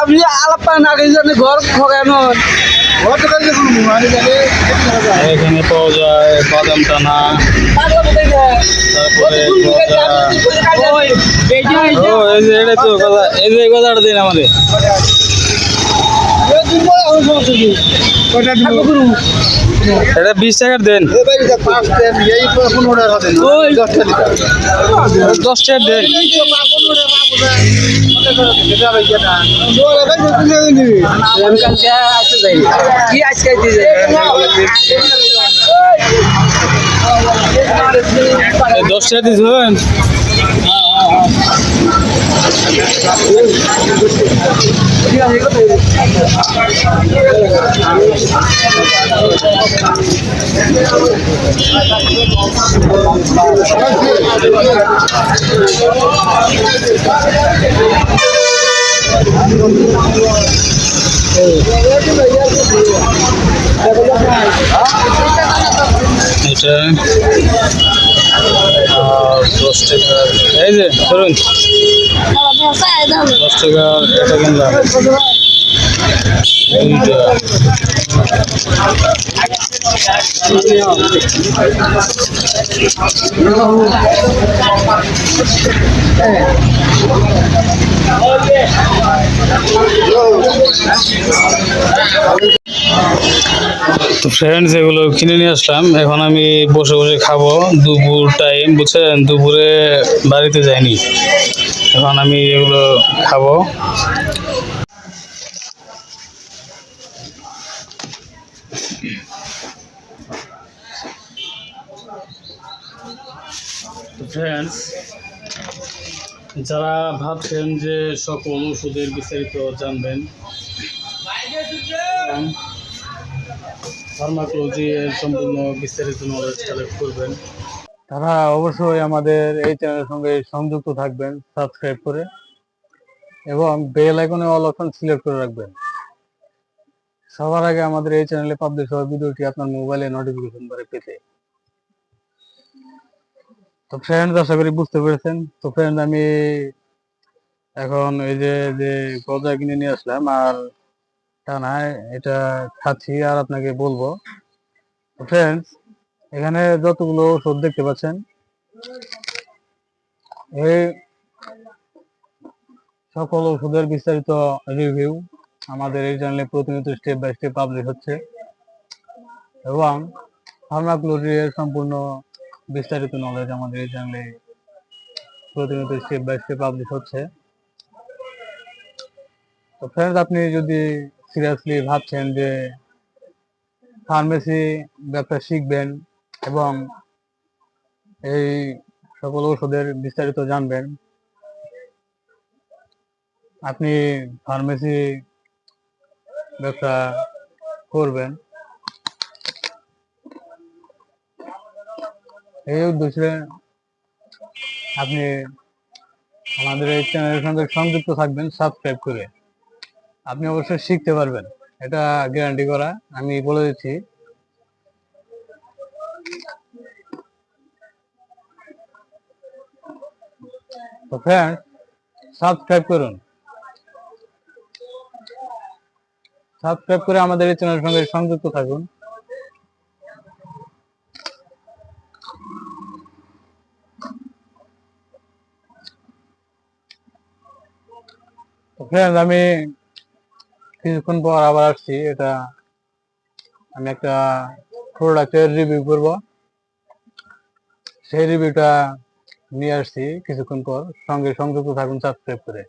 আপনি আলাপ পান আগে জন্য ঘর খগানো ঘর তো কাছে কোনো যাবে এখানে পাওয়া যায় বাদাম টানা তারপরে এই যে এটা তো কথা এই যে কথাটা দিন আমাদের। এটা বিশ টাকার দেন। দশ টাকার দেন। কি আজকে দশ টাকা দিয়েছেন এটা দশ টাকা এই যে ধরুন। দশ টাকা এটা কিনলাম দুইটা ফ্রেন্ডস এগুলো কিনে নিয়ে আসলাম। এখন আমি বসে বসে খাব। দুপুর টাইম বুঝছেন? দুপুরে বাড়িতে যাইনি। এখন আমি এগুলো খাব। ফ্রেন্ডস যারা ভাবছেন যে সকল ওষুধের বিস্তারিত জানবেন ফার্মাকোলজি এর সম্পূর্ণ বিস্তারিত নলেজ কালেক্ট করবেন। তারা অবশ্যই আমাদের এই চ্যানেলের সঙ্গে সংযুক্ত থাকবেন সাবস্ক্রাইব করে, এবং বেল আইকনে অল অপশন সিলেক্ট করে রাখবেন। সবার আগে আমাদের এই চ্যানেলে পাবলিশ হওয়া ভিডিওটি আপনার মোবাইলে নোটিফিকেশন বারে পেতে। তো ফ্রেন্ড আশা করি বুঝতে পেরেছেন। তো ফ্রেন্ড আমি এখন এই যে যে গজা কিনে নিয়ে আসলাম, আর টানা এটা খাচ্ছি আর আপনাকে বলব। ফ্রেন্ডস এখানে যতগুলো ওষুধ দেখতে পাচ্ছেন, এই সকল ওষুধের বিস্তারিত রিভিউ আমাদের এই চ্যানেলে প্রতিনিয়ত স্টেপ বাই স্টেপ পাবলিশ হচ্ছে এবং ফার্মাক্লোরি এর সম্পূর্ণ বিস্তারিত নলেজ আমাদের এই চ্যানেলে প্রতিনিয়ত স্টেপ বাই স্টেপ পাবলিশ হচ্ছে। তো ফ্রেন্ডস আপনি যদি সিরিয়াসলি ভাবছেন যে ফার্মেসি ব্যবসা শিখবেন এবং এই সকল ওষুধের বিস্তারিত জানবেন। আপনি ফার্মেসি ব্যবসা করবেন। এই উদ্দেশ্যে আপনি আমাদের এই চ্যানেলের সঙ্গে সংযুক্ত থাকবেন সাবস্ক্রাইব করে। আপনি অবশ্যই শিখতে পারবেন। এটা গ্যারান্টি করা। আমি বলে দিচ্ছি। তো ফ্রেন্ড সাবস্ক্রাইব করুন। সাবস্ক্রাইব করে আমাদের এই চ্যানেলের সঙ্গে সংযুক্ত থাকুন। ফ্রেন্ড আমি কিছুক্ষণ পর আবার আসছি। এটা আমি একটা প্রোডাক্টের রিভিউ করব। সেই রিভিউটা নিয়ে আসছি কিছুক্ষণ পর। সঙ্গে সংযুক্ত থাকুন সাবস্ক্রাইব করে।